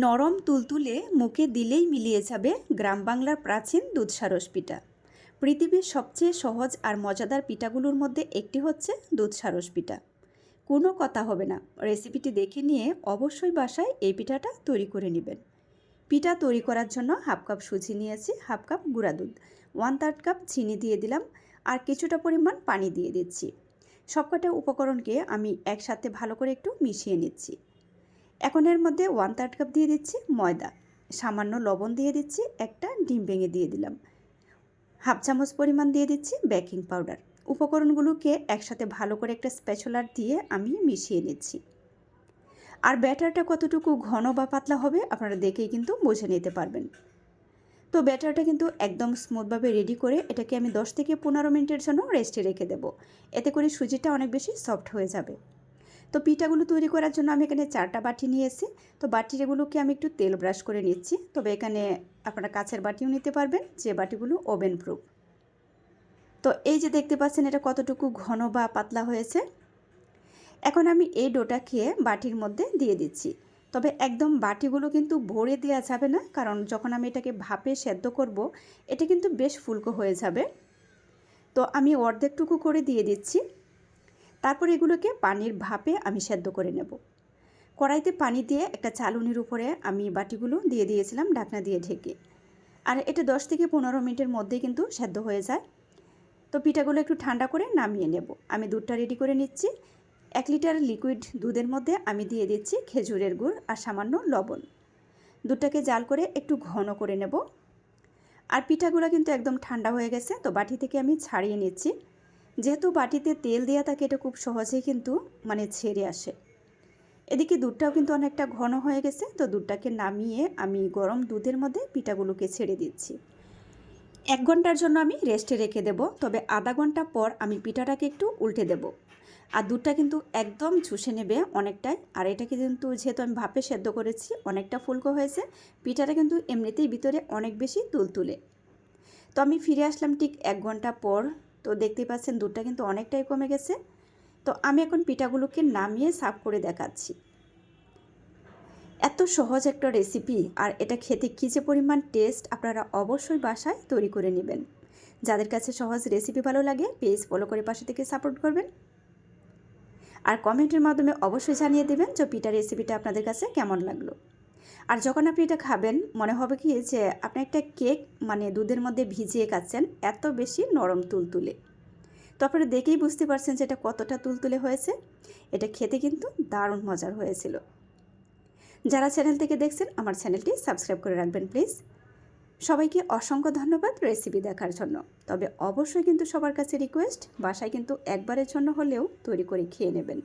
নরম তুলতুলে মুখে দিলেই মিলিয়ে যাবে গ্রাম বাংলার প্রাচীন দুধসারস পিঠা পৃথিবীর সবচেয়ে সহজ আর মজাদার পিঠাগুলোর মধ্যে একটি হচ্ছে দুধসারস পিঠা কোনো কথা হবে না। রেসিপিটি দেখে নিয়ে অবশ্যই বাসায় এই পিঠাটা তৈরি করে নেবেন। পিঠা তৈরি করার জন্য হাফ কাপ সুজি নিয়েছি, হাফ কাপ গুঁড়া দুধ ওয়ান থার্ড কাপ চিনি দিয়ে দিলাম আর কিছুটা পরিমাণ পানি দিয়ে দিচ্ছি। সবকটা উপকরণকে আমি একসাথে ভালো করে একটু মিশিয়ে নিচ্ছি। এখন এর মধ্যে ওয়ান থার্ড কাপ দিয়ে দিচ্ছি ময়দা। সামান্য লবণ দিয়ে দিচ্ছি, একটা ডিম ভেঙে দিয়ে দিলাম। হাফ চামচ পরিমাণ দিয়ে দিচ্ছি বেকিং পাউডার উপকরণগুলোকে একসাথে ভালো করে একটা স্পেচুলার দিয়ে আমি মিশিয়ে নিচ্ছি। আর ব্যাটারটা কতটুকু ঘন বা পাতলা হবে আপনারা দেখেই কিন্তু বুঝে নিতে পারবেন। তো ব্যাটারটা কিন্তু একদম স্মুথভাবে রেডি করে এটাকে আমি দশ থেকে পনেরো মিনিটের জন্য রেস্টে রেখে দেবো। এতে করে সুজিটা অনেক বেশি সফট হয়ে যাবে। তো পিঠাগুলো তৈরি করার জন্য আমি এখানে চারটা বাটি নিয়েছি। তো বাটিগুলোকে আমি একটু তেল ব্রাশ করে নিচ্ছি। তবে এখানে আপনারা কাছের বাটিও নিতে পারবেন, যে বাটিগুলো ওভেন প্রুফ। তো এই যে দেখতে পাচ্ছেন এটা কতটুকু ঘন বা পাতলা হয়েছে। এখন আমি এই ডোটা খেয়ে বাটির মধ্যে দিয়ে দিচ্ছি। তবে একদম বাটিগুলো কিন্তু ভরে দেওয়া যাবে না, কারণ যখন আমি এটাকে ভাপে সেদ্ধ করব, এটা কিন্তু বেশ ফুলকো হয়ে যাবে। তো আমি অর্ধেকটুকু করে দিয়ে দিচ্ছি। তারপর এগুলোকে পানির ভাপে আমি সেদ্ধ করে নেব। কড়াইতে পানি দিয়ে একটা চালুনির উপরে আমি বাটিগুলো দিয়ে দিয়েছিলাম ঢাকনা দিয়ে ঢেকে। আর এটা দশ থেকে পনেরো মিনিটের মধ্যেই কিন্তু সেদ্ধ হয়ে যায়। তো পিঠাগুলো একটু ঠান্ডা করে নামিয়ে নেব। আমি দুধটা রেডি করে নিচ্ছি। এক লিটার লিকুইড দুধের মধ্যে আমি দিয়ে দিচ্ছি খেজুরের গুড় আর সামান্য লবণ। দুধটাকে জাল করে একটু ঘন করে নেব। আর পিঠাগুলো কিন্তু একদম ঠান্ডা হয়ে গেছে, তো বাটি থেকে আমি ছাড়িয়ে নিচ্ছি। যেহেতু বাটিতে তেল দেওয়া থাকে, এটা খুব সহজেই কিন্তু মানে ছেড়ে আসে। এদিকে দুধটাও কিন্তু অনেকটা ঘন হয়ে গেছে, তো দুধটাকে নামিয়ে আমি গরম দুধের মধ্যে পিঠাগুলোকে ছেড়ে দিচ্ছি। এক ঘণ্টার জন্য আমি রেস্টে রেখে দেব, তবে আধা ঘণ্টা পর আমি পিঠাটাকে একটু উল্টে দেব। আর দুধটা কিন্তু একদম চুষে নেবে অনেকটাই, আর এটাকে কিন্তু যেহেতু আমি ভাপে সেদ্ধ করেছি, অনেকটা ফুলকো হয়েছে, পিঠাটা কিন্তু এমনিতেই ভিতরে অনেক বেশি তুলতুলে। তো আমি ফিরে আসলাম ঠিক এক ঘণ্টা পর তো দেখতেই পাচ্ছেন দুধটা কিন্তু অনেকটাই কমে গেছে। তো আমি এখন পিঠাগুলোকে নামিয়ে সাফ করে দেখাচ্ছি। এত সহজ একটা রেসিপি আর এটা খেতে কী যে পরিমাণ টেস্ট আপনারা অবশ্যই বাসায় তৈরি করে নেবেন। যাদের কাছে সহজ রেসিপি ভালো লাগে পেজ ফলো করে পাশে থেকে সাপোর্ট করবেন। আর কমেন্টের মাধ্যমে অবশ্যই জানিয়ে দেবেন যে পিঠা রেসিপিটা আপনাদের কাছে কেমন লাগল। আর যখন আপনি এটা খাবেন, মনে হবে কি যে আপনি একটা কেক মানে দুধের মধ্যে ভিজিয়ে খাচ্ছেন, এত বেশি নরম তুলতুলে। তো আপনারা দেখেই বুঝতে পারছেন যে এটা কতটা তুলতুলে হয়েছে। এটা খেতে কিন্তু দারুণ মজার হয়েছিল। যারা চ্যানেল থেকে দেখছেন, আমার চ্যানেলটি সাবস্ক্রাইব করে রাখবেন, প্লিজ। সবাইকে অসংখ্য ধন্যবাদ রেসিপি দেখার জন্য। তবে অবশ্যই কিন্তু সবার কাছে রিকোয়েস্ট, বাসায় কিন্তু একবারের জন্য হলেও তৈরি করে খেয়ে নেবেন।